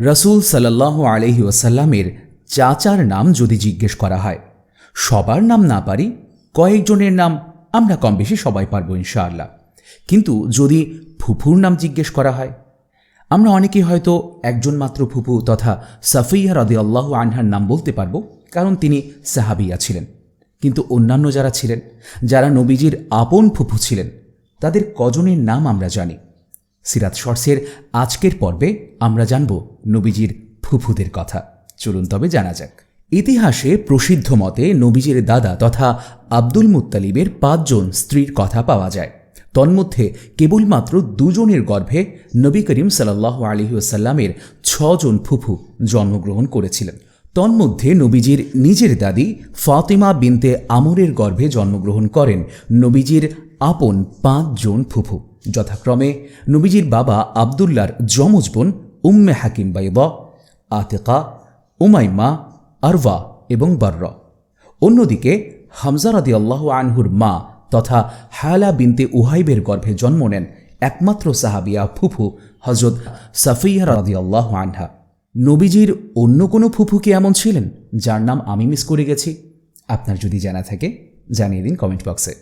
রসুল সাল্লাহ আলহি ওসাল্লামের চাচার নাম যদি জিজ্ঞেস করা হয়, সবার নাম না পারি, কয়েকজনের নাম আমরা কম বেশি সবাই পারব ইনশাআল্লাহ। কিন্তু যদি ফুফুর নাম জিজ্ঞেস করা হয়, আমরা অনেকেই হয়তো একজন মাত্র ফুফু তথা সাফিয়া রদি আল্লাহ আনহার নাম বলতে পারব, কারণ তিনি সাহাবিয়া ছিলেন। কিন্তু অন্যান্য যারা ছিলেন, যারা নবীজির আপন ফুফু ছিলেন, তাদের কজনের নাম আমরা জানি। সিরাত শর্টসের আজকের পর্বে আমরা জানব নবীজির ফুফুদের কথা। চলুন তবে জানা যাক। ইতিহাসে প্রসিদ্ধ মতে নবীজির দাদা তথা আব্দুল মুত্তালিবের পাঁচজন স্ত্রীর কথা পাওয়া যায়। তন্মধ্যে কেবলমাত্র দুজনের গর্ভে নবী করিম সাল্লাহ আলহিউসাল্লামের ছজন ফুফু জন্মগ্রহণ করেছিলেন। তন্মধ্যে নবীজির নিজের দাদি ফাতিমা বিনতে আমরের গর্ভে জন্মগ্রহণ করেন নবীজির আপন পাঁচজন ফুফু। যথাক্রমে নবীজির বাবা আবদুল্লার যমজ বোন উম্মে হাকিম বাইবা আতেকা, উমাইমা, আরওয়া এবং বার্রা। অন্যদিকে হামজা রাদি আল্লাহ আনহুর মা তথা হায়ালা বিনতে উহাইবের গর্ভে জন্ম নেন একমাত্র সাহাবিয়া ফুফু হজরত সাফিয়া রাদি আল্লাহ আনহা। নবীজির অন্য কোনো ফুফু কি এমন ছিলেন, যার নাম আমি মিস করে গেছি? আপনার যদি জানা থাকে, জানিয়ে দিন কমেন্ট বক্সে